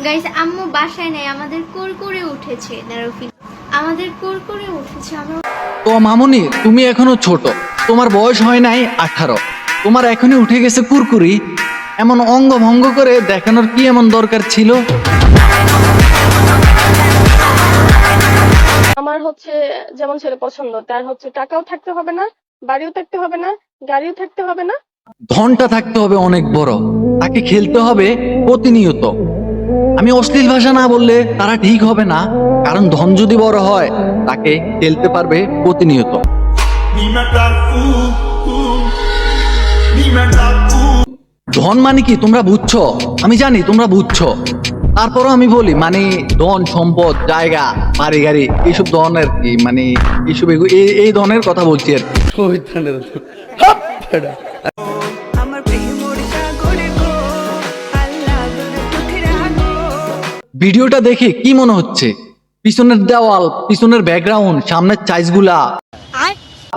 Guys আম্মু বাসায় নেই আমাদের কুরকুরে উঠেছে। নারফিন আমাদের কুরকুরে উঠেছে আমরা তো মামুনি তুমি এখনও ছোট। তোমার বয়স হয় নাই আঠারো। তোমার এখনই উঠে গেছে কুরকুরি। এমন অঙ্গ ভঙ্গ করে দেখানোর কি এমন দরকার ছিল? আমার হচ্ছে যেমন ছেলে পছন্দ তার হচ্ছে টাকাও থাকতে হবে না বাড়িও থাকতে হবে না গাড়িও থাকতে হবে না। ধনটা থাকতে হবে অনেক বড়। তাকে খেলতে হবে প্রতিনিয়ত। আমি অশ্লীল ভাষা না বললে তারা ঠিক হবে না কারণ ধন যদি বড় হয় তাকে খেলতে পারবে প্রতিনিয়ত. ধন মানে কি তোমরা বুঝছ আমি জানি তোমরা বুঝছ তারপরও আমি বলি মানে ধন সম্পদ জায়গা বাড়ি গাড়ি এইসব ধনের কি মানে এইসব এই ধনের কথা বলছি আর কি। ভিডিওটা দেখে কি মনে হচ্ছে? পিছনের দেওয়াল পিছনের ব্যাকগ্রাউন্ড সামনের চাইজগুলা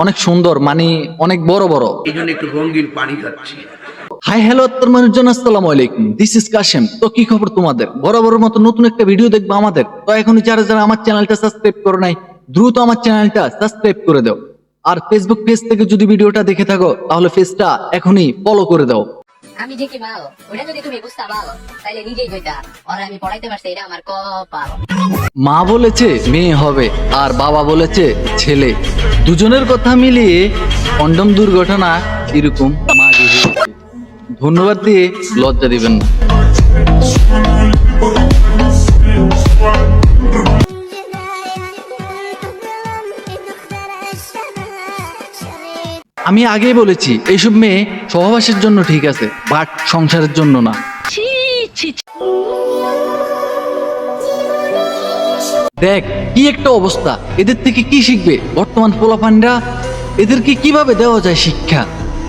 অনেক সুন্দর মানে অনেক বড় বড়। একটু রঙিন পানি খাচ্ছি। হাই হ্যালো আত্মার মানুষজন আসসালামু আলাইকুম। দিস ইজ কাশেম তো কি খবর তোমাদের? বরাবরের মতো নতুন একটা ভিডিও দেখবে আমাদের। তো এখনই যারা যারা আমার চ্যানেলটা সাবস্ক্রাইব করো নাই দ্রুত আমার চ্যানেলটা সাবস্ক্রাইব করে দাও। আর ফেসবুক পেজ থেকে যদি ভিডিওটা দেখে থাকো তাহলে পেজটা এখনই ফলো করে দাও। আমি যে কি ওটা যদি তুমি বুঝতে পারো তাহলে নিজেই হইতা আর আমি পড়াইতে পারছি, এটা আমার কপাল। মা বলেছে মেয়ে হবে, আর বাবা বলেছে ছেলে। দুজনের কথা মিলিয়ে কন্ডম দুর্ঘটনা এরকম মা ধন্যবাদ দিয়ে লজ্জা দিবেন না। আমি আগেই বলেছি এইসব মেয়ে সহবাসের জন্য ঠিক আছে বাট সংসারের জন্য না। দেখ কি একটা অবস্থা। এদের থেকে কি শিখবে? বর্তমান পোলাপানরা এদেরকে কীভাবে দেওয়া যায় শিক্ষা?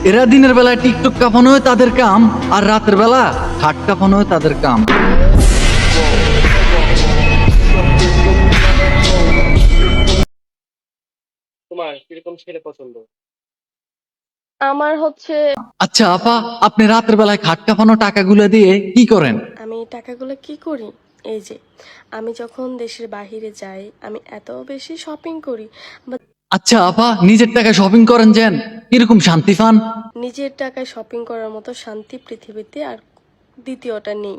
এরা দিনের বেলায় টিকটক কাঁপানো হয় তাদের কাম আর রাতের বেলা খাট কাঁপানো হয় তাদের কাম। তোমার কীরকম ছেলে পছন্দ? আমার হচ্ছে আচ্ছা আপা আপনি রাতের বেলায় খাট কাঁপানো টাকাগুলো দিয়ে কি করেন? আমি টাকাগুলো কি করি? এই যে আমি যখন দেশের বাহিরে যাই আমি এত বেশি শপিং করি বা আচ্ছা আপা নিজের টাকায় শপিং করেন যেন। কীরকম শান্তি পান? নিজের টাকায় শপিং করার মতো শান্তি পৃথিবীতে আর দ্বিতীয়টা নেই।